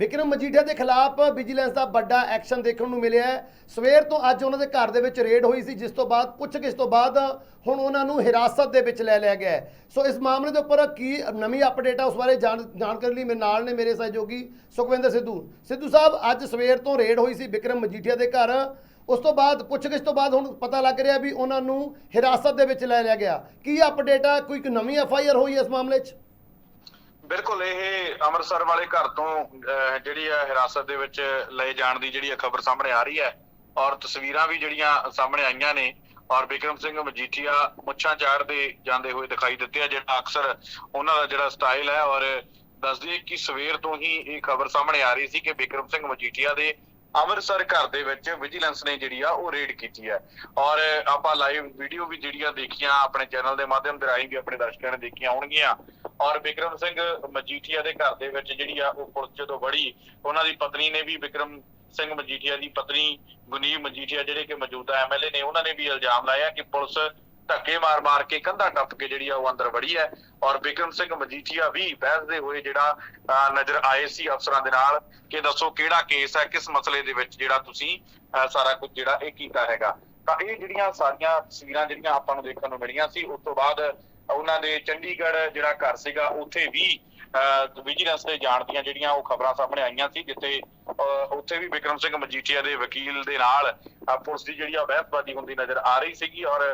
ਵਿਕਰਮ ਮਜੀਠੀਆ ਦੇ ਖਿਲਾਫ ਵਿਜੀਲੈਂਸ ਦਾ ਵੱਡਾ ਐਕਸ਼ਨ ਦੇਖਣ ਨੂੰ ਮਿਲਿਆ ਸਵੇਰ ਤੋਂ ਅੱਜ ਉਹਨਾਂ ਦੇ ਘਰ ਦੇ ਵਿੱਚ ਰੇਡ ਹੋਈ ਸੀ, ਜਿਸ ਤੋਂ ਬਾਅਦ, ਪੁੱਛਗਿੱਛ ਤੋਂ ਬਾਅਦ ਹੁਣ ਉਹਨਾਂ ਨੂੰ ਹਿਰਾਸਤ ਦੇ ਵਿੱਚ ਲੈ ਲਿਆ ਗਿਆ ਸੋ ਇਸ ਮਾਮਲੇ ਦੇ ਉੱਪਰ ਕੀ ਨਵੀਂ ਅਪਡੇਟ ਆ, ਉਸ ਬਾਰੇ ਜਾਣ ਜਾਣਕਾਰੀ ਲਈ ਮੇਰੇ ਨਾਲ ਨੇ ਮੇਰੇ ਸਹਿਯੋਗੀ ਸੁਖਵਿੰਦਰ ਸਿੱਧੂ। ਸਿੱਧੂ ਸਾਹਿਬ, ਅੱਜ ਸਵੇਰ ਤੋਂ ਰੇਡ ਹੋਈ ਸੀ ਵਿਕਰਮ ਮਜੀਠੀਆ ਦੇ ਘਰ। ਉਸ ਤੋਂ ਬਾਅਦ, ਪੁੱਛਗਿੱਛ ਤੋਂ ਬਾਅਦ ਹੁਣ ਪਤਾ ਲੱਗ ਰਿਹਾ ਵੀ ਉਹਨਾਂ ਨੂੰ ਹਿਰਾਸਤ ਦੇ ਵਿੱਚ ਲੈ ਲਿਆ ਗਿਆ। ਕੀ ਅਪਡੇਟ ਆ? ਕੋਈ ਨਵੀਂ ਐਫ ਆਈ ਆਰ ਹੋਈ ਇਸ ਮਾਮਲੇ 'ਚ? ਬਿਲਕੁਲ ਇਹ ਅੰਮ੍ਰਿਤਸਰ ਵਾਲੇ ਘਰ ਤੋਂ ਅਹ, ਜਿਹੜੀ ਹੈ ਹਿਰਾਸਤ ਦੇ ਵਿੱਚ ਲਏ ਜਾਣ ਦੀ ਜਿਹੜੀ ਖਬਰ ਸਾਹਮਣੇ ਆ ਰਹੀ ਹੈ ਔਰ ਤਸਵੀਰਾਂ ਵੀ ਜਿਹੜੀਆਂ ਸਾਹਮਣੇ ਆਈਆਂ ਨੇ ਔਰ ਬਿਕਰਮ ਸਿੰਘ ਮਜੀਠੀਆ ਮੁੱਛਾਂ ਚਾੜਦੇ ਜਾਂਦੇ ਹੋਏ ਦਿਖਾਈ ਦਿੱਤੇ ਆ ਜਿਹੜਾ ਅਕਸਰ ਉਹਨਾਂ ਦਾ ਜਿਹੜਾ ਸਟਾਈਲ ਹੈ ਔਰ ਦੱਸਦੀ ਕਿ ਸਵੇਰ ਤੋਂ ਹੀ ਇਹ ਖਬਰ ਸਾਹਮਣੇ ਆ ਰਹੀ ਸੀ ਕਿ ਬਿਕਰਮ ਸਿੰਘ ਮਜੀਠੀਆ ਦੇ ਅੰਮ੍ਰਿਤਸਰ ਘਰ ਦੇ ਵਿੱਚ ਵਿਜੀਲੈਂਸ ਨੇ ਜਿਹੜੀ ਆ ਉਹ ਰੇਡ ਕੀਤੀ ਹੈ ਔਰ ਆਪਾਂ ਲਾਈਵ ਵੀਡੀਓ ਵੀ ਜਿਹੜੀਆਂ ਦੇਖੀਆਂ ਆਪਣੇ ਚੈਨਲ ਦੇ ਮਾਧਿਅਮ ਦੇ ਰਾਹੀਂ ਵੀ ਆਪਣੇ ਦਰਸ਼ਕਾਂ ਨੇ ਦੇਖੀਆਂ ਹੋਣਗੀਆਂ। ਔਰ ਬਿਕਰਮ ਸਿੰਘ ਮਜੀਠੀਆ ਦੇ ਘਰ ਦੇ ਵਿੱਚ ਜਿਹੜੀ ਆ ਉਹ ਪੁਲਿਸ ਜਦੋਂ ਵੜੀ ਉਹਨਾਂ ਦੀ ਪਤਨੀ ਨੇ ਵੀ ਬਿਕਰਮ ਸਿੰਘ ਮਜੀਠੀਆ ਦੀ ਪਤਨੀ ਗੁਨੀਬ ਮਜੀਠੀਆ ਜਿਹੜੇ ਕਿ ਮੌਜੂਦਾ ਐਮਐਲਏ ਨੇ ਉਹਨਾਂ ਨੇ ਵੀ ਇਲਜ਼ਾਮ ਲਾਇਆ ਕਿ ਪੁਲਿਸ ਧੱਕੇ ਮਾਰ-ਮਾਰ ਕੇ ਕੰਧਾ ਟੱਪ ਕੇ ਜਿਹੜੀ ਆ ਉਹ ਅੰਦਰ ਵੜੀ ਹੈ। ਔਰ ਬਿਕਰਮ ਸਿੰਘ ਮਜੀਠੀਆ ਵੀ ਬਹਿਸਦੇ ਹੋਏ ਜਿਹੜਾ ਅਹ, ਨਜ਼ਰ ਆਏ ਸੀ ਅਫਸਰਾਂ ਦੇ ਨਾਲ ਕਿ ਦੱਸੋ ਕਿਹੜਾ ਕੇਸ ਹੈ ਕਿਸ ਮਸਲੇ ਦੇ ਵਿੱਚ ਜਿਹੜਾ ਤੁਸੀਂ ਅਹ, ਸਾਰਾ ਕੁਝ ਜਿਹੜਾ ਇਹ ਕੀਤਾ ਹੈਗਾ। ਤਾਂ ਇਹ ਜਿਹੜੀਆਂ ਸਾਰੀਆਂ ਤਸਵੀਰਾਂ ਜਿਹੜੀਆਂ ਆਪਾਂ ਨੂੰ ਦੇਖਣ ਨੂੰ ਮਿਲੀਆਂ ਸੀ ਉਸ ਤੋਂ ਬਾਅਦ ਉਹਨਾਂ ਦੇ ਚੰਡੀਗੜ੍ਹ ਜਿਹੜਾ ਘਰ ਸੀਗਾ ਉੱਥੇ ਵੀ ਵਿਜੀਲੈਂਸ ਦੇ ਜਾਣ ਦੀਆਂ ਜਿਹੜੀਆਂ ਉਹ ਖਬਰਾਂ ਸਾਹਮਣੇ ਆਈਆਂ ਸੀ ਜਿੱਥੇ ਉੱਥੇ ਵੀ ਵਿਕਰਮ ਸਿੰਘ ਮਜੀਠੀਆ ਦੇ ਵਕੀਲ ਦੇ ਨਾਲ ਪੁਲਿਸ ਦੀ ਜਿਹੜੀ ਆ ਬਹਿਸਬਾਜ਼ੀ ਹੁੰਦੀ ਨਜ਼ਰ ਆ ਰਹੀ ਸੀਗੀ ਔਰ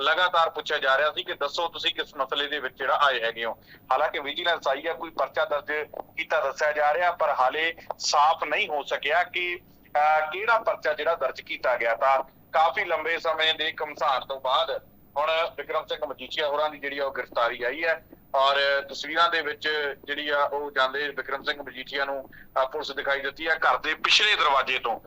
ਲਗਾਤਾਰ ਪੁੱਛਿਆ ਜਾ ਰਿਹਾ ਸੀ ਕਿ ਦੱਸੋ ਤੁਸੀਂ ਕਿਸ ਮਸਲੇ ਦੇ ਵਿੱਚ ਜਿਹੜਾ ਆਏ ਹੈਗੇ ਹੋ। ਹਾਲਾਂਕਿ ਵਿਜੀਲੈਂਸ ਆਈ ਹੈ ਕੋਈ ਪਰਚਾ ਦਰਜ ਕੀਤਾ ਦੱਸਿਆ ਜਾ ਰਿਹਾ ਪਰ ਹਾਲੇ ਸਾਫ਼ ਨਹੀਂ ਹੋ ਸਕਿਆ ਕਿ ਅਹ, ਕਿਹੜਾ ਪਰਚਾ ਜਿਹੜਾ ਦਰਜ ਕੀਤਾ ਗਿਆ ਤਾਂ ਕਾਫੀ ਲੰਬੇ ਸਮੇਂ ਦੇ ਘਮਸਾਨ ਤੋਂ ਬਾਅਦ ਹੁਣ ਵਿਕਰਮ ਸਿੰਘ ਮਜੀਠੀਆ ਹੋਰਾਂ ਦੀ ਜਿਹੜੀ ਆ ਉਹ ਗ੍ਰਿਫਤਾਰੀ ਆਈ ਹੈ ਔਰ ਤਸਵੀਰਾਂ ਦੇ ਵਿੱਚ ਜਿਹੜੀ ਆ ਉਹ ਜਾਂਦੇ ਵਿਕਰਮ ਸਿੰਘ ਮਜੀਠੀਆ ਨੂੰ ਪੁਲਿਸ ਦਿਖਾਈ ਦਿੱਤੀ ਹੈ ਘਰ ਦੇ ਪਿਛਲੇ ਦਰਵਾਜ਼ੇ ਤੋਂ।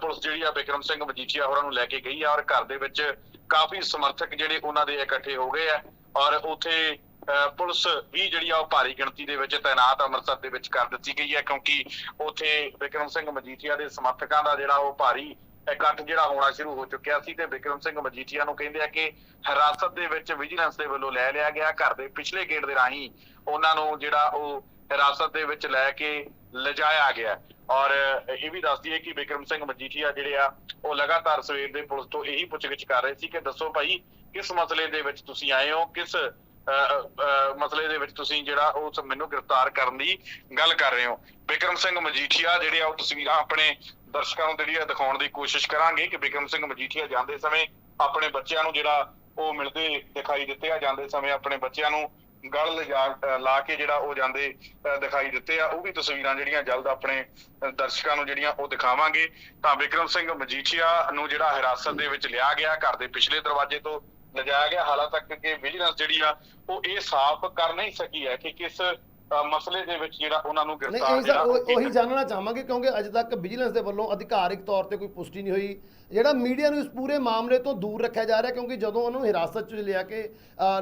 ਪੁਲਿਸ ਜਿਹੜੀ ਆ ਵਿਕਰਮ ਸਿੰਘ ਮਜੀਠੀਆ ਹੋਰਾਂ ਨੂੰ ਲੈ ਕੇ ਗਈ ਆ ਔਰ ਘਰ ਦੇ ਵਿੱਚ ਕਾਫੀ ਸਮਰਥਕ ਜਿਹੜੇ ਉਹਨਾਂ ਦੇ ਇਕੱਠੇ ਹੋ ਗਏ ਆ ਔਰ ਉੱਥੇ ਅਹ, ਪੁਲਿਸ ਵੀ ਜਿਹੜੀ ਆ ਉਹ ਭਾਰੀ ਗਿਣਤੀ ਦੇ ਵਿੱਚ ਤਾਇਨਾਤ ਅੰਮ੍ਰਿਤਸਰ ਦੇ ਵਿੱਚ ਕਰ ਦਿੱਤੀ ਗਈ ਹੈ ਕਿਉਂਕਿ ਉੱਥੇ ਵਿਕਰਮ ਸਿੰਘ ਮਜੀਠੀਆ ਦੇ ਸਮਰਥਕਾਂ ਦਾ ਜਿਹੜਾ ਉਹ ਭਾਰੀ ਇਕੱਠ ਜਿਹੜਾ ਹੋਣਾ ਸ਼ੁਰੂ ਹੋ ਚੁੱਕਿਆ ਸੀ ਤੇ ਵਿਕਰਮ ਸਿੰਘ ਮਜੀਠੀਆ ਨੂੰ ਕਹਿੰਦੇ ਆ ਕਿ ਹਿਰਾਸਤ ਦੇ ਵਿੱਚ ਵਿਜੀਲੈਂਸ ਦੇ ਵੱਲੋਂ ਲੈ ਲਿਆ ਗਿਆ, ਘਰ ਦੇ ਪਿਛਲੇ ਗੇਟ ਦੇ ਰਾਹੀਂ ਉਹਨਾਂ ਨੂੰ ਜਿਹੜਾ ਉਹ ਹਿਰਾਸਤ ਦੇ ਵਿੱਚ ਲੈ ਕੇ ਲਿਜਾਇਆ ਗਿਆ। ਔਰ ਇਹ ਵੀ ਦੱਸਦੀ ਹੈ ਕਿ ਵਿਕਰਮ ਸਿੰਘ ਮਜੀਠੀਆ ਜਿਹੜੇ ਆ, ਉਹ ਲਗਾਤਾਰ ਸਵੇਰ ਦੇ ਪੁਲਿਸ ਤੋਂ ਇਹੀ ਪੁੱਛਗਿੱਛ ਕਰ ਰਹੇ ਸੀ ਕਿ ਦੱਸੋ ਭਾਈ ਕਿਸ ਮਸਲੇ ਦੇ ਵਿੱਚ ਤੁਸੀਂ ਆਏ ਹੋ, ਕਿਸ ਮਸਲੇ ਦੇ ਵਿੱਚ ਤੁਸੀਂ ਜਿਹੜਾ ਉਹ ਮੈਨੂੰ ਗ੍ਰਿਫਤਾਰ ਕਰਨ ਦੀ ਗੱਲ ਕਰ ਰਹੇ ਹੋ। ਵਿਕਰਮ ਸਿੰਘ ਮਜੀਠੀਆ ਜਿਹੜੇ ਆ, ਉਹ ਤਸਵੀਰਾਂ ਆਪਣੇ ਦਰਸ਼ਕਾਂ ਨੂੰ ਜਿਹੜੀ ਆ ਦਿਖਾਉਣ ਦੀ ਕੋਸ਼ਿਸ਼ ਕਰਾਂਗੇ ਕਿ ਵਿਕਰਮ ਸਿੰਘ ਮਜੀਠੀਆ ਜਾਂਦੇ ਸਮੇਂ ਆਪਣੇ ਬੱਚਿਆਂ ਨੂੰ ਜਿਹੜਾ ਉਹ ਮਿਲਦੇ ਦਿਖਾਈ ਦਿੱਤੇ ਆ, ਜਾਂਦੇ ਸਮੇਂ ਆਪਣੇ ਬੱਚਿਆਂ ਨੂੰ ਗਲ ਲਿਜਾ ਲਾ ਕੇ ਜਿਹੜਾ ਉਹ ਜਾਂਦੇ, ਅਹ, ਦਿਖਾਈ ਦਿੱਤੇ ਆ। ਉਹ ਵੀ ਤਸਵੀਰਾਂ ਜਿਹੜੀਆਂ ਜਲਦ ਆਪਣੇ ਦਰਸ਼ਕਾਂ ਨੂੰ ਜਿਹੜੀਆਂ ਉਹ ਦਿਖਾਵਾਂਗੇ। ਤਾਂ ਵਿਕਰਮ ਸਿੰਘ ਮਜੀਠੀਆ ਨੂੰ ਜਿਹੜਾ ਹਿਰਾਸਤ ਦੇ ਵਿੱਚ ਲਿਆ ਗਿਆ, ਘਰ ਦੇ ਪਿਛਲੇ ਦਰਵਾਜ਼ੇ ਤੋਂ ਲਿਜਾਇਆ ਗਿਆ ਹਾਲਾਂ ਤੱਕ ਕਿ ਵਿਜੀਲੈਂਸ ਜਿਹੜੀ ਆ ਉਹ ਇਹ ਸਾਫ਼ ਕਰ ਨਹੀਂ ਸਕੀ ਹੈ ਕਿ ਕਿਸ ਮਸਲੇ ਦੇ ਵਿੱਚ ਜਿਹੜਾ ਉਹਨਾਂ ਨੂੰ ਗ੍ਰਿਫਤਾਰ ਜਿਹੜਾ ਉਹ। ਜਾਣਨਾ ਚਾਹਾਂਗੇ ਕਿਉਂਕਿ ਅਜੇ ਤੱਕ ਵਿਜੀਲੈਂਸ ਦੇ ਵੱਲੋਂ ਅਧਿਕਾਰਿਕ ਤੌਰ ਤੇ ਕੋਈ ਪੁਸ਼ਟੀ ਨਹੀਂ ਹੋਈ ਜਿਹੜਾ ਮੀਡੀਆ ਨੂੰ ਇਸ ਪੂਰੇ ਮਾਮਲੇ ਤੋਂ ਦੂਰ ਰੱਖਿਆ ਜਾ ਰਿਹਾ ਕਿਉਂਕਿ ਜਦੋਂ ਉਹਨੂੰ ਹਿਰਾਸਤ 'ਚ ਲਿਆ ਕੇ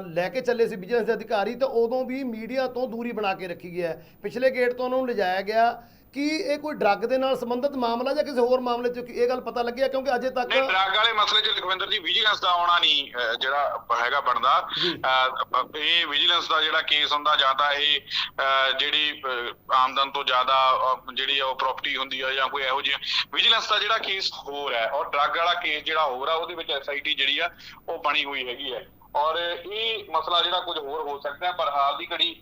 ਲੈ ਕੇ ਚੱਲੇ ਸੀ ਵਿਜੀਲੈਂਸ ਦੇ ਅਧਿਕਾਰੀ ਤਾਂ ਉਦੋਂ ਵੀ ਮੀਡੀਆ ਤੋਂ ਦੂਰੀ ਬਣਾ ਕੇ ਰੱਖੀ ਗਿਆ। ਪਿਛਲੇ ਗੇਟ ਤੋਂ ਉਹਨੂੰ ਲਿਜਾਇਆ ਗਿਆ ਕਿ ਇਹ ਕੋਈ ਡਰੱਗ ਦੇ ਨਾਲ ਸੰਬੰਧਿਤ ਮਾਮਲਾ ਜਾਂ ਕਿਸੇ ਹੋਰ ਮਾਮਲੇ 'ਚ ਇਹ ਗੱਲ ਪਤਾ ਲੱਗਿਆ? ਕਿਉਂਕਿ ਅਜੇ ਤੱਕ ਨਹੀਂ ਡਰੱਗ ਵਾਲੇ ਮਸਲੇ 'ਚ ਲਖਵਿੰਦਰ ਜੀ ਵਿਜੀਲੈਂਸ ਦਾ ਆਉਣਾ ਨਹੀਂ ਜਿਹੜਾ ਹੈਗਾ ਬਣਦਾ। ਇਹ ਵਿਜੀਲੈਂਸ ਦਾ ਜਿਹੜਾ ਕੇਸ ਹੁੰਦਾ ਜਾਂ ਤਾਂ ਇਹ ਜਿਹੜੀ ਆਮਦਨ ਤੋਂ ਜ਼ਿਆਦਾ ਜਿਹੜੀ ਉਹ ਪ੍ਰਾਪਰਟੀ ਹੁੰਦੀ ਆ ਜਾਂ ਕੋਈ ਇਹੋ ਜਿਹੀ ਵਿਜੀਲੈਂਸ ਦਾ ਜਿਹੜਾ ਕੇਸ ਹੋਰ ਹੈ ਔਰ ਡਰੱਗ ਵਾਲਾ ਕੇਸ ਜਿਹੜਾ ਹੋਰ ਆ ਉਹਦੇ ਵਿੱਚ ਐਸਆਈਟੀ ਜਿਹੜੀ ਆ ਉਹ ਬਣੀ ਹੋਈ ਹੈਗੀ ਹੈ। ਔਰ ਇਹ ਮਸਲਾ ਜਿਹੜਾ ਕੁਝ ਹੋਰ ਹੋ ਸਕਦਾ ਪਰ ਹਾਲ ਦੀ ਘੜੀ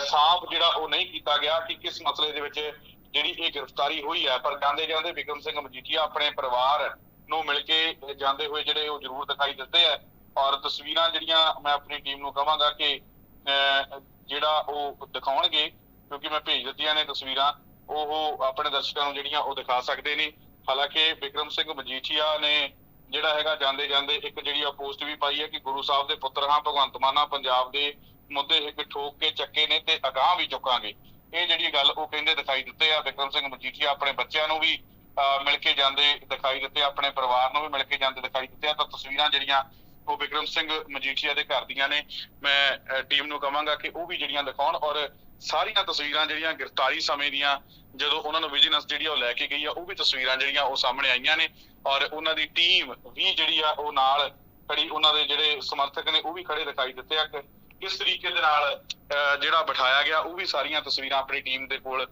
ਸਾਫ਼ ਜਿਹੜਾ ਉਹ ਨਹੀਂ ਕੀਤਾ ਗਿਆ ਕਿ ਕਿਸ ਮਸਲੇ ਦੇ ਵਿੱਚ ਜਿਹੜੀ ਇਹ ਗ੍ਰਿਫਤਾਰੀ ਹੋਈ ਹੈ ਪਰ ਜਾਂਦੇ ਜਾਂਦੇ ਵਿਕਰਮ ਸਿੰਘ ਮਜੀਠੀਆ ਆਪਣੇ ਪਰਿਵਾਰ ਨੂੰ ਮਿਲ ਕੇ ਜਾਂਦੇ ਹੋਏ ਜਿਹੜੇ ਉਹ ਜ਼ਰੂਰ ਦਿਖਾਈ ਦਿੱਤੇ ਆ। ਔਰ ਤਸਵੀਰਾਂ ਜਿਹੜੀਆਂ ਮੈਂ ਆਪਣੀ ਟੀਮ ਨੂੰ ਕਹਾਂਗਾ ਕਿ ਜਿਹੜਾ ਉਹ ਦਿਖਾਉਣਗੇ, ਕਿਉਂਕਿ ਮੈਂ ਭੇਜ ਦਿੱਤੀਆਂ ਨੇ ਤਸਵੀਰਾਂ, ਉਹ ਆਪਣੇ ਦਰਸ਼ਕਾਂ ਨੂੰ ਜਿਹੜੀਆਂ ਉਹ ਦਿਖਾ ਸਕਦੇ ਨੇ। ਹਾਲਾਂਕਿ ਵਿਕਰਮ ਸਿੰਘ ਮਜੀਠੀਆ ਨੇ ਜਿਹੜਾ ਹੈਗਾ ਜਾਂਦੇ ਜਾਂਦੇ ਇੱਕ ਜਿਹੜੀ ਆ ਪੋਸਟ ਵੀ ਪਾਈ ਹੈ ਕਿ ਗੁਰੂ ਸਾਹਿਬ ਦੇ ਪੁੱਤਰ ਹਾਂ, ਭਗਵੰਤ ਮਾਨਾ ਪੰਜਾਬ ਦੇ ਮੁੱਦੇ ਇੱਕ ਠੋਕ ਕੇ ਚੱਕੇ ਨੇ ਤੇ ਅਗਾਹ ਵੀ ਚੁੱਕਾਂਗੇ। ਇਹ ਜਿਹੜੀ ਗੱਲ ਉਹ ਕਹਿੰਦੇ ਦਿਖਾਈ ਦਿੱਤੇ ਆ, ਵਿਕਰਮ ਸਿੰਘ ਮਜੀਠੀਆ ਆਪਣੇ ਬੱਚਿਆਂ ਨੂੰ ਵੀ ਮਿਲ ਕੇ ਜਾਂਦੇ ਦਿਖਾਈ ਦਿੱਤੇ, ਆਪਣੇ ਪਰਿਵਾਰ ਨੂੰ ਵੀ ਮਿਲ ਕੇ ਜਾਂਦੇ ਦਿਖਾਈ ਦਿੱਤੇ ਆ। ਤਾਂ ਤਸਵੀਰਾਂ ਜਿਹੜੀਆਂ ਉਹ ਵਿਕਰਮ ਸਿੰਘ ਮਜੀਠੀਆ ਦੇ ਘਰ ਦੀਆਂ ਨੇ। ਮੈਂ ਟੀਮ ਨੂੰ ਕਹਾਂਗਾ ਕਿ ਉਹ ਵੀ ਜਿਹੜੀਆਂ ਦਿਖਾਉਣ ਔਰ ਸਾਰੀਆਂ ਤਸਵੀਰਾਂ ਜਿਹੜੀਆਂ ਗ੍ਰਿਫਤਾਰੀ ਸਮੇਂ ਦੀਆਂ, ਜਦੋਂ ਉਹਨਾਂ ਨੂੰ ਵਿਜੀਲੈਂਸ ਜਿਹੜੀ ਆ ਉਹ ਲੈ ਕੇ ਗਈ ਆ, ਉਹ ਵੀ ਤਸਵੀਰਾਂ ਜਿਹੜੀਆਂ ਉਹ ਸਾਹਮਣੇ ਆਈਆਂ ਨੇ ਔਰ ਉਹਨਾਂ ਦੀ ਟੀਮ ਵੀ ਜਿਹੜੀ ਆ ਉਹ ਨਾਲ ਖੜੀ, ਉਹਨਾਂ ਦੇ ਜਿਹੜੇ ਸਮਰਥਕ ਨੇ ਉਹ ਵੀ ਖੜੇ ਦਿਖਾਈ ਦਿੱਤੇ ਆ। ਕਿਸ ਤਰੀਕੇ ਦੇ ਨਾਲ ਜਿਹੜਾ ਬਿਠਾਇਆ ਗਿਆ ਉਹ ਵੀ ਸਾਰੀਆਂ ਤਸਵੀਰਾਂ ਆਪਣੀ ਟੀਮ ਦੇ ਕੋਲ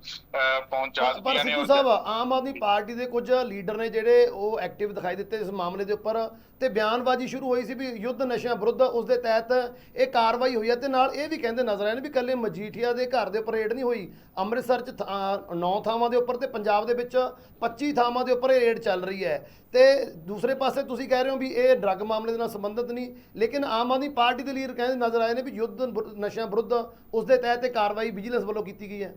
ਪਹੁੰਚਾ ਪਰ ਦਿੱਤੀਆਂ ਨੇ ਸਿੱਧੂ ਔਰ- ਸਾਹਿਬ ਆਮ ਆਦਮੀ ਪਾਰਟੀ ਦੇ ਕੁਝ ਲੀਡਰ ਨੇ ਜਿਹੜੇ ਉਹ ਐਕਟਿਵ ਦਿਖਾਈ ਦਿੱਤੇ ਇਸ ਮਾਮਲੇ ਦੇ ਉੱਪਰ ਤੇ ਬਿਆਨਬਾਜ਼ੀ ਸ਼ੁਰੂ ਹੋਈ ਸੀ ਵੀ ਯੁੱਧ ਨਸ਼ਿਆਂ ਵਿਰੁੱਧ ਉਸ ਦੇ ਤਹਿਤ ਇਹ ਕਾਰਵਾਈ ਹੋਈ ਹੈ ਤੇ ਨਾਲ ਇਹ ਵੀ ਕਹਿੰਦੇ ਨਜ਼ਰ ਆਏ ਨੇ ਵੀ ਕੱਲੇ ਮਜੀਠੀਆ ਦੇ ਘਰ ਦੇ ਉੱਪਰ ਰੇਡ ਨਹੀਂ ਹੋਈ। ਅੰਮ੍ਰਿਤਸਰ 'ਚ 9 ਥਾਵਾਂ ਦੇ ਉੱਪਰ ਤੇ ਪੰਜਾਬ ਦੇ ਵਿੱਚ 25 ਥਾਵਾਂ ਦੇ ਉੱਪਰ ਇਹ ਰੇਡ ਚੱਲ ਰਹੀ ਹੈ। ਤੇ ਦੂਸਰੇ ਪਾਸੇ ਤੁਸੀਂ ਕਹਿ ਰਹੇ ਹੋ ਵੀ ਇਹ ਡਰੱਗ ਮਾਮਲੇ ਦੇ ਨਾਲ ਸੰਬੰਧਿਤ ਨਹੀਂ ਲੇਕਿਨ ਆਮ ਆਦਮੀ ਪਾਰਟੀ ਦੇ ਲੀਡਰ ਕਹਿੰਦੇ ਨਜ਼ਰ ਆਏ ਨੇ ਵੀ ਯੁੱਧ ਨਸ਼ਿਆਂ ਵਿਰੁੱਧ ਉਸ ਦੇ ਤਹਿਤ ਇਹ ਕਾਰਵਾਈ ਵਿਜੀਲੈਂਸ ਵੱਲੋਂ ਕੀਤੀ ਗਈ ਹੈ।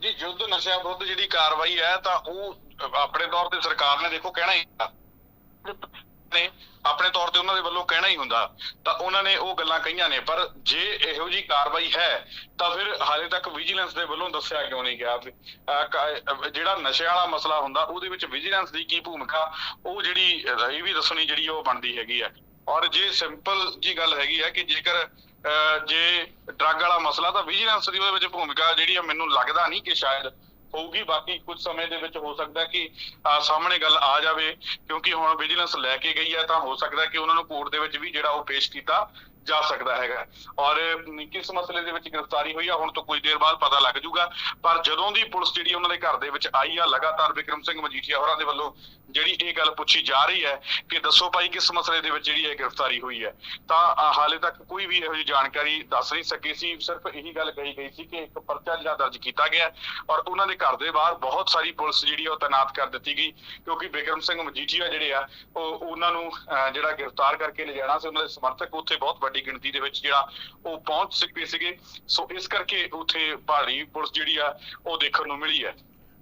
ਜੀ, ਯੁੱਧ ਨਸ਼ਿਆਂ ਵਿਰੁੱਧ ਜਿਹੜੀ ਕਾਰਵਾਈ ਹੈ, ਤਾਂ ਉਹ ਆਪਣੇ ਤੌਰ ਤੇ ਸਰਕਾਰ ਨੇ ਦੇਖੋ ਕਹਿਣਾ ਹੀ ਨੇ ਆਪਣੇ ਤੌਰ ਤੇ ਉਹਨਾਂ ਦੇ ਵੱਲੋਂ ਕਹਿਣਾ ਹੀ ਹੁੰਦਾ, ਤਾਂ ਉਹਨਾਂ ਨੇ ਉਹ ਗੱਲਾਂ ਕਹੀਆਂ ਨੇ, ਪਰ ਜੇ ਇਹੋ ਜੀ ਕਾਰਵਾਈ ਹੈ, ਤਾਂ ਫਿਰ ਹਾਲੇ ਤੱਕ ਵਿਜੀਲੈਂਸ ਦੇ ਵੱਲੋਂ ਦੱਸਿਆ ਕਿਉਂ ਨਹੀਂ ਗਿਆ ਜਿਹੜਾ ਨਸ਼ਿਆਂ ਵਾਲਾ ਮਸਲਾ ਹੁੰਦਾ, ਉਹਦੇ ਵਿੱਚ ਵਿਜੀਲੈਂਸ ਦੀ ਕੀ ਭੂਮਿਕਾ, ਉਹ ਜਿਹੜੀ ਇਹ ਵੀ ਦੱਸਣੀ ਜਿਹੜੀ ਉਹ ਬਣਦੀ ਹੈਗੀ ਹੈ ਔਰ ਜੇ ਸਿੰਪਲ ਜੀ ਗੱਲ ਹੈਗੀ ਹੈ ਕਿ ਜੇਕਰ ਜੇ ਡਰੱਗ ਵਾਲਾ ਮਸਲਾ ਤਾਂ ਵਿਜੀਲੈਂਸ ਦੀ ਉਹਦੇ ਵਿੱਚ ਭੂਮਿਕਾ ਜਿਹੜੀ ਆ ਮੈਨੂੰ ਲੱਗਦਾ ਨਹੀਂ ਕਿ ਸ਼ਾਇਦ ਹੋਊਗੀ, ਬਾਕੀ ਕੁਝ ਸਮੇਂ ਦੇ ਵਿੱਚ ਹੋ ਸਕਦਾ ਕਿ ਸਾਹਮਣੇ ਗੱਲ ਆ ਜਾਵੇ, ਕਿਉਂਕਿ ਹੁਣ ਵਿਜੀਲੈਂਸ ਲੈ ਕੇ ਗਈ ਹੈ ਤਾਂ ਹੋ ਸਕਦਾ ਕਿ ਉਹਨਾਂ ਨੂੰ ਕੋਰਟ ਦੇ ਵਿੱਚ ਵੀ ਜਿਹੜਾ ਉਹ ਪੇਸ਼ ਕੀਤਾ ਜਾ ਸਕਦਾ ਹੈਗਾ। ਔਰ ਕਿਸ ਮਸਲੇ ਦੇ ਵਿੱਚ ਗ੍ਰਿਫਤਾਰੀ ਹੋਈ ਆ ਹੁਣ ਤੋਂ ਕੁਝ ਦੇਰ ਬਾਅਦ ਪਤਾ ਲੱਗ ਜਾਊਗਾ ਪਰ ਜਦੋਂ ਦੀ ਪੁਲਿਸ ਜਿਹੜੀ ਉਹਨਾਂ ਦੇ ਘਰ ਦੇ ਵਿੱਚ ਆਈ ਆ ਲਗਾਤਾਰ ਵਿਕਰਮ ਸਿੰਘ ਮਜੀਠੀਆ ਹੋਰਾਂ ਦੇ ਵੱਲੋਂ ਜਿਹੜੀ ਇਹ ਗੱਲ ਪੁੱਛੀ ਜਾ ਰਹੀ ਹੈ ਕਿ ਦੱਸੋ ਭਾਈ ਕਿਸ ਮਸਲੇ ਦੇ ਵਿੱਚ ਜਿਹੜੀ ਇਹ ਗ੍ਰਿਫਤਾਰੀ ਹੋਈ ਹੈ ਤਾਂ ਹਾਲੇ ਤੱਕ ਕੋਈ ਵੀ ਇਹੋ ਜਿਹੀ ਜਾਣਕਾਰੀ ਦੱਸ ਨਹੀਂ ਸਕੀ ਸੀ। ਸਿਰਫ ਇਹੀ ਗੱਲ ਕਹੀ ਗਈ ਸੀ ਕਿ ਇੱਕ ਪਰਚਾ ਜਿਹੜਾ ਦਰਜ ਕੀਤਾ ਗਿਆ ਔਰ ਉਹਨਾਂ ਦੇ ਘਰ ਦੇ ਬਾਹਰ ਬਹੁਤ ਸਾਰੀ ਪੁਲਿਸ ਜਿਹੜੀ ਆ ਉਹ ਤਾਇਨਾਤ ਕਰ ਦਿੱਤੀ ਗਈ ਕਿਉਂਕਿ ਵਿਕਰਮ ਸਿੰਘ ਮਜੀਠੀਆ ਜਿਹੜੇ ਆ ਉਹ ਉਹਨਾਂ ਨੂੰ ਅ, ਜਿਹੜਾ ਗ੍ਰਿਫਤਾਰ ਕਰਕੇ ਲਿਜਾਣਾ ਸੀ ਉਹਨਾਂ ਦੇ ਸਮਰਥਕ ਉੱਥੇ ਬਹੁਤ ਵੱਡੇ ਗਿਣਤੀ ਦੇ ਵਿੱਚ ਜਿਹੜਾ ਉਹ ਪਹੁੰਚ ਸਕੇ ਸੀਗੇ। ਸੋ ਇਸ ਕਰਕੇ ਉੱਥੇ ਭਾਰੀ ਪੁਲਿਸ ਜਿਹੜੀ ਆ ਉਹ ਦੇਖਣ ਨੂੰ ਮਿਲੀ ਹੈ।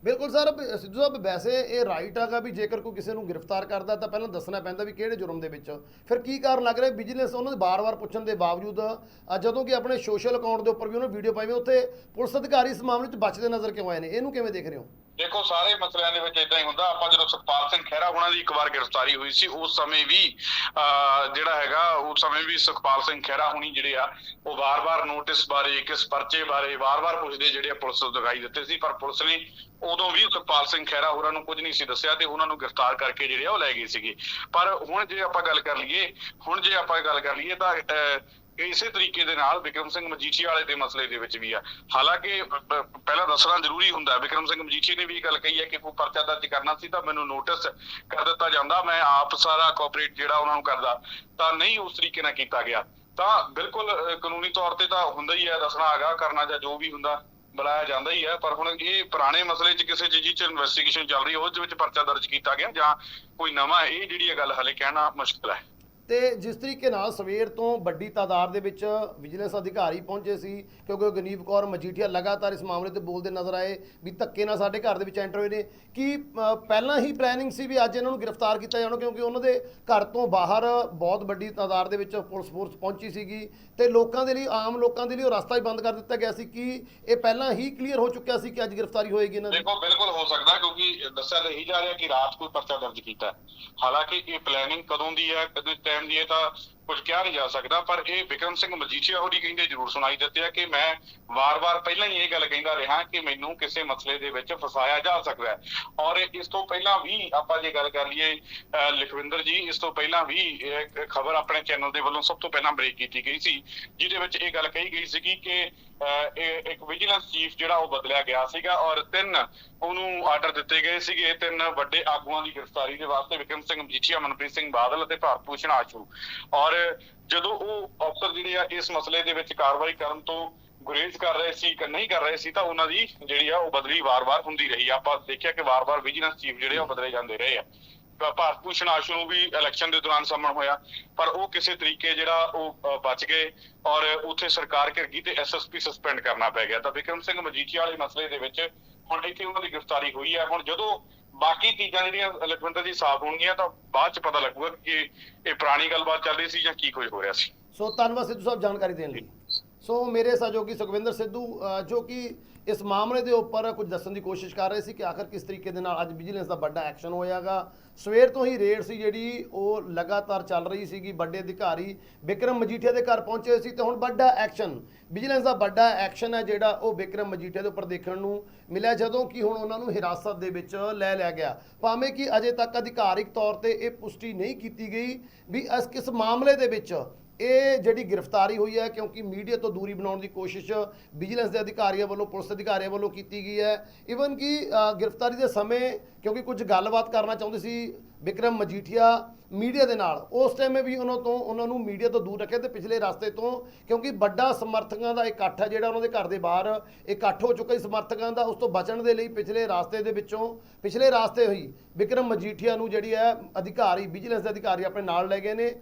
ਬਿਲਕੁਲ ਸਰ ਸਿੱਧੂ ਸਾਹਿਬ ਵੈਸੇ ਇਹ ਰਾਈਟ ਹੈਗਾ ਵੀ ਜੇਕਰ ਕੋਈ ਕਿਸੇ ਨੂੰ ਗ੍ਰਿਫਤਾਰ ਕਰਦਾ ਤਾਂ ਪਹਿਲਾਂ ਦੱਸਣਾ ਪੈਂਦਾ ਵੀ ਕਿਹੜੇ ਜੁਰਮ ਦੇ ਵਿੱਚ। ਫਿਰ ਕੀ ਕਾਰਨ ਲੱਗ ਰਿਹਾ? ਵਿਜੀਲੈਂਸ ਉਹਨਾਂ ਦੇ ਬਾਰ-ਬਾਰ ਪੁੱਛਣ ਦੇ ਬਾਵਜੂਦ ਜਦੋਂ ਕਿ ਆਪਣੇ ਸੋਸ਼ਲ ਅਕਾਊਂਟ ਦੇ ਉੱਪਰ ਵੀ ਉਹਨਾਂ ਵੀਡੀਓ ਪਾਈ ਹੋਈ ਉੱਥੇ ਪੁਲਿਸ ਅਧਿਕਾਰੀ ਇਸ ਮਾਮਲੇ 'ਚ ਬਚਦੇ ਨਜ਼ਰ ਕਿਉਂ ਆਏ ਨੇ? ਇਹਨੂੰ ਕਿਵੇਂ ਦੇਖ ਰਹੇ ਹੋ? ਦੇਖੋ ਸਾਰੇ ਮਸਲਿਆਂ ਦੇ ਵਿੱਚ ਇਦਾਂ ਹੀ ਹੁੰਦਾ ਆਪਾਂ ਜਦੋਂ ਸੁਖਪਾਲ ਸਿੰਘ ਖਹਿਰਾ ਉਹਨਾਂ ਦੀ ਇੱਕ ਵਾਰ ਗ੍ਰਿਫਤਾਰੀ ਹੋਈ ਸੀ ਉਸ ਸਮੇਂ ਵੀ ਜਿਹੜਾ ਹੈਗਾ ਉਸ ਸਮੇਂ ਵੀ ਸੁਖਪਾਲ ਸਿੰਘ ਖਹਿਰਾ ਹੁਣੀ ਜਿਹੜੇ ਆ ਉਹ ਵਾਰ-ਵਾਰ ਨੋਟਿਸ ਬਾਰੇ ਕਿਸ ਪਰਚੇ ਬਾਰੇ ਵਾਰ-ਵਾਰ ਪੁੱਛਦੇ ਜਿਹੜੇ ਆ ਪੁਲਿਸ ਨੂੰ ਦਿਖਾਈ ਦਿੱਤੇ ਸੀ ਪਰ ਪੁਲਿਸ ਨੇ ਉਦੋਂ ਵੀ ਸੁਖਪਾਲ ਸਿੰਘ ਖਹਿਰਾ ਹੋਰਾਂ ਨੂੰ ਕੁਝ ਨਹੀਂ ਸੀ ਦੱਸਿਆ ਤੇ ਉਹਨਾਂ ਨੂੰ ਗ੍ਰਿਫਤਾਰ ਕਰਕੇ ਜਿਹੜੇ ਆ ਉਹ ਲੈ ਗਏ ਸੀਗੇ। ਪਰ ਹੁਣ ਜੇ ਆਪਾਂ ਗੱਲ ਕਰ ਲਈਏ ਹੁਣ ਜੇ ਆਪਾਂ ਗੱਲ ਕਰ ਲਈਏ ਤਾਂ ਅਹ, ਇਸੇ ਤਰੀਕੇ ਦੇ ਨਾਲ ਵਿਕਰਮ ਸਿੰਘ ਮਜੀਠੀਆ ਵਾਲੇ ਦੇ ਮਸਲੇ ਦੇ ਵਿੱਚ ਵੀ ਆ। ਹਾਲਾਂਕਿ ਪਹਿਲਾਂ ਦੱਸਣਾ ਜ਼ਰੂਰੀ ਹੁੰਦਾ ਵਿਕਰਮ ਸਿੰਘ ਮਜੀਠੀਆ ਨੇ ਵੀ ਇਹ ਗੱਲ ਕਹੀ ਹੈ ਕਿ ਕੋਈ ਪਰਚਾ ਦਰਜ ਕਰਨਾ ਸੀ ਤਾਂ ਮੈਨੂੰ ਨੋਟਿਸ ਕਰ ਦਿੱਤਾ ਜਾਂਦਾ, ਮੈਂ ਆਪ ਸਾਰਾ ਕੋਆਪਰੇਟ ਜਿਹੜਾ ਉਹਨਾਂ ਨੂੰ ਕਰਦਾ, ਤਾਂ ਨਹੀਂ ਉਸ ਤਰੀਕੇ ਨਾਲ ਕੀਤਾ ਗਿਆ। ਤਾਂ ਬਿਲਕੁਲ ਕਾਨੂੰਨੀ ਤੌਰ ਤੇ ਤਾਂ ਹੁੰਦਾ ਹੀ ਹੈ, ਦੱਸਣਾ ਆਗਾ ਕਰਨਾ ਜਾਂ ਜੋ ਵੀ ਹੁੰਦਾ, ਬੁਲਾਇਆ ਜਾਂਦਾ ਹੀ ਹੈ, ਪਰ ਹੁਣ ਇਹ ਪੁਰਾਣੇ ਮਸਲੇ 'ਚ ਕਿਸੇ ਚੀਜ਼ 'ਚ ਇਨਵੈਸਟੀਗੇਸ਼ਨ ਚੱਲ ਰਹੀ ਹੈ ਉਸ ਦੇ ਵਿੱਚ ਪਰਚਾ ਦਰਜ ਕੀਤਾ ਗਿਆ ਜਾਂ ਕੋਈ ਨਵਾਂ, ਇਹ ਜਿਹੜੀ ਇਹ ਗੱਲ ਹਲੇ ਕਹਿਣਾ ਮੁਸ਼ਕਲ ਹੈ। ਤੇ ਜਿਸ ਤਰੀਕੇ ਨਾਲ ਸਵੇਰ ਤੋਂ ਵੱਡੀ ਤਾਦਾਦ ਦੇ ਵਿੱਚ ਵਿਜੀਲੈਂਸ ਅਧਿਕਾਰੀ ਪਹੁੰਚੇ ਸੀ, ਕਿਉਂਕਿ ਗਨੀਪ ਕੌਰ ਮਜੀਠੀਆ ਲਗਾਤਾਰ ਇਸ ਮਾਮਲੇ ਤੇ ਬੋਲਦੇ ਨਜ਼ਰ ਆਏ ਵੀ ਧੱਕੇ ਨਾਲ ਸਾਡੇ ਘਰ ਦੇ ਵਿੱਚ ਐਂਟਰ ਹੋਏ ਨੇ। ਕਿ ਪਹਿਲਾਂ ਹੀ ਪਲੈਨਿੰਗ ਸੀ ਵੀ ਅੱਜ ਇਹਨਾਂ ਨੂੰ ਗ੍ਰਿਫਤਾਰ ਕੀਤਾ ਜਾਣਾ, ਕਿਉਂਕਿ ਉਹਨਾਂ ਦੇ ਘਰ ਤੋਂ ਬਾਹਰ ਬਹੁਤ ਵੱਡੀ ਤਾਦਾਦ ਦੇ ਵਿੱਚ ਪੁਲਿਸ ਫੋਰਸ ਪਹੁੰਚੀ ਸੀਗੀ ਤੇ ਲੋਕਾਂ ਦੇ ਲਈ, ਆਮ ਲੋਕਾਂ ਦੇ ਲਈ ਉਹ ਰਸਤਾ ਹੀ ਬੰਦ ਕਰ ਦਿੱਤਾ ਗਿਆ ਸੀ। ਕਿ ਇਹ ਪਹਿਲਾਂ ਹੀ ਕਲੀਅਰ ਹੋ ਚੁੱਕਿਆ ਸੀ ਕਿ ਅੱਜ ਗ੍ਰਿਫਤਾਰੀ ਹੋਏਗੀ ਇਹਨਾਂ ਦੀ? ਦੇਖੋ, ਬਿਲਕੁਲ ਹੋ ਸਕਦਾ ਕਿਉਂਕਿ ਦੱਸਿਆ ਤਾਂ ਇਹੀ ਜਾ ਰਿਹਾ ਕਿ ਰਾਤ ਕੋਈ ਪਰਚਾ ਦਰਜ ਕੀਤਾ ਹਾਲਾਂਕਿ ਇਹ ਪਲੈਨਿੰਗ ਕਦੋਂ ਦੀ ਹੈ, ਕਦੋਂ ਟਾਈਮ ਦੀ ਹੈ ਤਾਂ ਕੁਝ ਕਿਹਾ ਨਹੀਂ ਜਾ ਸਕਦਾ, ਪਰ ਇਹ ਵਿਕਰਮ ਸਿੰਘ ਮਜੀਠੀਆ ਹੋਰੀ ਕਹਿੰਦੇ ਜ਼ਰੂਰ ਸੁਣਾਈ ਦਿੱਤੇ ਆ ਕਿ ਮੈਂ ਵਾਰ-ਵਾਰ ਪਹਿਲਾਂ ਹੀ ਇਹ ਗੱਲ ਕਹਿੰਦਾ ਰਿਹਾ ਕਿ ਮੈਨੂੰ ਕਿਸੇ ਮਸਲੇ ਦੇ ਵਿੱਚ ਫਸਾਇਆ ਜਾ ਸਕਦਾ ਹੈ। ਔਰ ਇਸ ਤੋਂ ਪਹਿਲਾਂ ਵੀ ਆਪਾਂ ਜੇ ਗੱਲ ਕਰ ਲਈਏ, ਅਹ, ਲਖਵਿੰਦਰ ਜੀ, ਇਸ ਤੋਂ ਪਹਿਲਾਂ ਵੀ ਖਬਰ ਆਪਣੇ ਚੈਨਲ ਦੇ ਵੱਲੋਂ ਸਭ ਤੋਂ ਪਹਿਲਾਂ ਬ੍ਰੇਕ ਕੀਤੀ ਗਈ ਸੀ, ਜਿਹਦੇ ਵਿੱਚ ਇਹ ਗੱਲ ਕਹੀ ਗਈ ਸੀਗੀ ਕਿ ਇੱਕ ਵਿਜੀਲੈਂਸ ਚੀਫ ਜਿਹੜਾ ਉਹ ਬਦਲਿਆ ਗਿਆ ਸੀਗਾ ਔਰ ਤਿੰਨ ਉਹਨੂੰ ਆਰਡਰ ਦਿੱਤੇ ਗਏ ਸੀਗੇ। ਤਿੰਨ ਵੱਡੇ ਆਗੂਆਂ ਦੀ ਗ੍ਰਿਫਤਾਰੀ ਦੇ ਵਾਸਤੇ ਵਿਕਰਮ ਸਿੰਘ ਮਜੀਠੀਆ, ਮਨਪ੍ਰੀਤ ਸਿੰਘ ਬਾਦਲ ਅਤੇ ਭਾਰਤ ਭੂਸ਼ਣ ਆਸ਼ੂ ਔਰ ਜਦੋਂ ਉਹ ਅਫਸਰ ਜਿਹੜੇ ਆ ਇਸ ਮਸਲੇ ਦੇ ਵਿੱਚ ਕਾਰਵਾਈ ਕਰਨ ਤੋਂ ਗੁਰੇਜ਼ ਕਰ ਰਹੇ ਸੀ ਕਿ ਨਹੀਂ ਕਰ ਰਹੇ ਸੀ ਤਾਂ ਉਹਨਾਂ ਦੀ ਜਿਹੜੀ ਆ ਉਹ ਬਦਲੀ ਵਾਰ-ਵਾਰ ਹੁੰਦੀ ਰਹੀ। ਆ। ਆਪਾਂ ਦੇਖਿਆ ਕਿ ਵਾਰ-ਵਾਰ ਵਿਜੀਲੈਂਸ ਚੀਫ ਜਿਹੜੇ ਆ ਉਹ ਬਦਲੇ ਜਾਂਦੇ ਰਹੇ ਆ। ਭਾਰਤ ਭੂਸ਼ਣ ਆਸ਼ੂ ਨੂੰ ਵੀ ਇਲੈਕਸ਼ਨ ਦੇ ਦੌਰਾਨ ਸਾਹਮਣ ਹੋਇਆ। ਪਰ ਉਹ ਕਿਸੇ ਤਰੀਕੇ ਜਿਹੜਾ ਉਹ ਬਚ ਗਏ ਔਰ ਉੱਥੇ ਸਰਕਾਰ ਘਿਰ ਗਈ ਤੇ ਐਸਐਸਪੀ ਸਸਪੈਂਡ ਕਰਨਾ ਪੈ ਗਿਆ। ਤਾਂ ਵਿਕਰਮ ਸਿੰਘ ਮਜੀਠੀਆ ਵਾਲੇ ਮਸਲੇ ਦੇ ਵਿੱਚ ਹੁਣ ਇੱਥੇ ਉਹਨਾਂ ਦੀ ਗ੍ਰਿਫਤਾਰੀ ਹੋਈ ਹੈ। ਹੁਣ ਜਦੋਂ ਬਾਕੀ ਚੀਜ਼ਾਂ ਜਿਹੜੀਆਂ ਲਖਵਿੰਦਰ ਜੀ ਸਾਫ਼ ਹੋਣਗੀਆਂ ਤਾਂ ਬਾਅਦ ਚ ਪਤਾ ਲੱਗੂਗਾ ਕਿ ਇਹ ਪੁਰਾਣੀ ਗੱਲਬਾਤ ਚੱਲ ਰਹੀ ਸੀ ਜਾਂ ਕੀ ਕੁਝ ਹੋ ਰਿਹਾ ਸੀ। ਸੋ ਧੰਨਵਾਦ ਸਿੱਧੂ ਸਾਹਿਬ ਜਾਣਕਾਰੀ ਦੇਣ ਲਈ। ਸੋ ਮੇਰੇ ਸਹਿਯੋਗੀ ਸੁਖਵਿੰਦਰ ਸਿੱਧੂ ਜੋ ਕਿ ਇਸ ਮਾਮਲੇ ਦੇ ਉੱਪਰ ਕੁਝ ਦੱਸਣ ਦੀ ਕੋਸ਼ਿਸ਼ ਕਰ ਰਹੇ ਸੀ ਕਿ ਆਖਰ ਕਿਸ ਤਰੀਕੇ ਦੇ ਨਾਲ ਅੱਜ ਵਿਜੀਲੈਂਸ ਦਾ ਵੱਡਾ ਐਕਸ਼ਨ ਹੋਇਆਗਾ। ਸਵੇਰ ਤੋਂ ਹੀ ਰੇਡ ਸੀ ਜਿਹੜੀ, ਉਹ ਲਗਾਤਾਰ ਚੱਲ ਰਹੀ ਸੀਗੀ। ਵੱਡੇ ਅਧਿਕਾਰੀ ਵਿਕਰਮ ਮਜੀਠੀਆ ਦੇ ਘਰ ਪਹੁੰਚੇ ਸੀ ਤੇ ਹੁਣ ਵੱਡਾ ਐਕਸ਼ਨ ਵਿਜੀਲੈਂਸ ਦਾ ਵੱਡਾ ਐਕਸ਼ਨ ਹੈ ਜਿਹੜਾ ਉਹ ਵਿਕਰਮ ਮਜੀਠੀਆ ਦੇ ਉੱਪਰ ਦੇਖਣ ਨੂੰ ਮਿਲਿਆ, ਜਦੋਂ ਕਿ ਹੁਣ ਉਹਨਾਂ ਨੂੰ ਹਿਰਾਸਤ ਦੇ ਵਿੱਚ ਲੈ ਲਿਆ ਗਿਆ। ਭਾਵੇਂ ਕਿ ਅਜੇ ਤੱਕ ਅਧਿਕਾਰਿਕ ਤੌਰ ਤੇ ਇਹ ਪੁਸ਼ਟੀ ਨਹੀਂ ਕੀਤੀ ਗਈ ਵੀ ਇਸ ਕਿਸ ਮਾਮਲੇ ਦੇ ਵਿੱਚ ਇਹ ਜਿਹੜੀ ਗ੍ਰਿਫਤਾਰੀ ਹੋਈ ਹੈ, ਕਿਉਂਕਿ ਮੀਡੀਆ ਤੋਂ ਦੂਰੀ ਬਣਾਉਣ ਦੀ ਕੋਸ਼ਿਸ਼ ਵਿਜੀਲੈਂਸ ਦੇ ਅਧਿਕਾਰੀਆਂ ਵੱਲੋਂ, ਪੁਲਿਸ ਅਧਿਕਾਰੀਆਂ ਵੱਲੋਂ ਕੀਤੀ ਗਈ ਹੈ। ਇਵਨ ਕਿ ਗ੍ਰਿਫਤਾਰੀ ਦੇ ਸਮੇਂ, ਕਿਉਂਕਿ ਕੁਝ ਗੱਲਬਾਤ ਕਰਨਾ ਚਾਹੁੰਦੇ ਸੀ ਵਿਕਰਮ ਮਜੀਠੀਆ ਮੀਡੀਆ ਦੇ ਨਾਲ। ਉਸ ਟਾਈਮ ਵੀ ਉਹਨਾਂ ਤੋਂ, ਉਹਨਾਂ ਨੂੰ ਮੀਡੀਆ ਤੋਂ ਦੂਰ ਰੱਖਿਆ ਤੇ ਪਿਛਲੇ ਰਸਤੇ ਤੋਂ, ਕਿਉਂਕਿ ਵੱਡਾ ਸਮਰਥਕਾਂ ਦਾ ਇਕੱਠ ਹੈ ਜਿਹੜਾ ਉਹਨਾਂ ਦੇ ਘਰ ਦੇ ਬਾਹਰ ਇਕੱਠ ਹੋ ਚੁੱਕਾ ਸੀ ਸਮਰਥਕਾਂ ਦਾ, ਉਸ ਤੋਂ ਬਚਣ ਦੇ ਲਈ ਪਿਛਲੇ ਰਸਤੇ ਦੇ ਵਿੱਚੋਂ, ਪਿਛਲੇ ਰਸਤੇ ਹੋਈ ਵਿਕਰਮ ਮਜੀਠੀਆ ਨੂੰ ਜਿਹੜੀ ਹੈ, ਅਧਿਕਾਰੀ ਵਿਜੀਲੈਂਸ ਦੇ ਅਧਿਕਾਰੀ ਆਪਣੇ ਨਾਲ ਲੈ ਗਏ ਨੇ।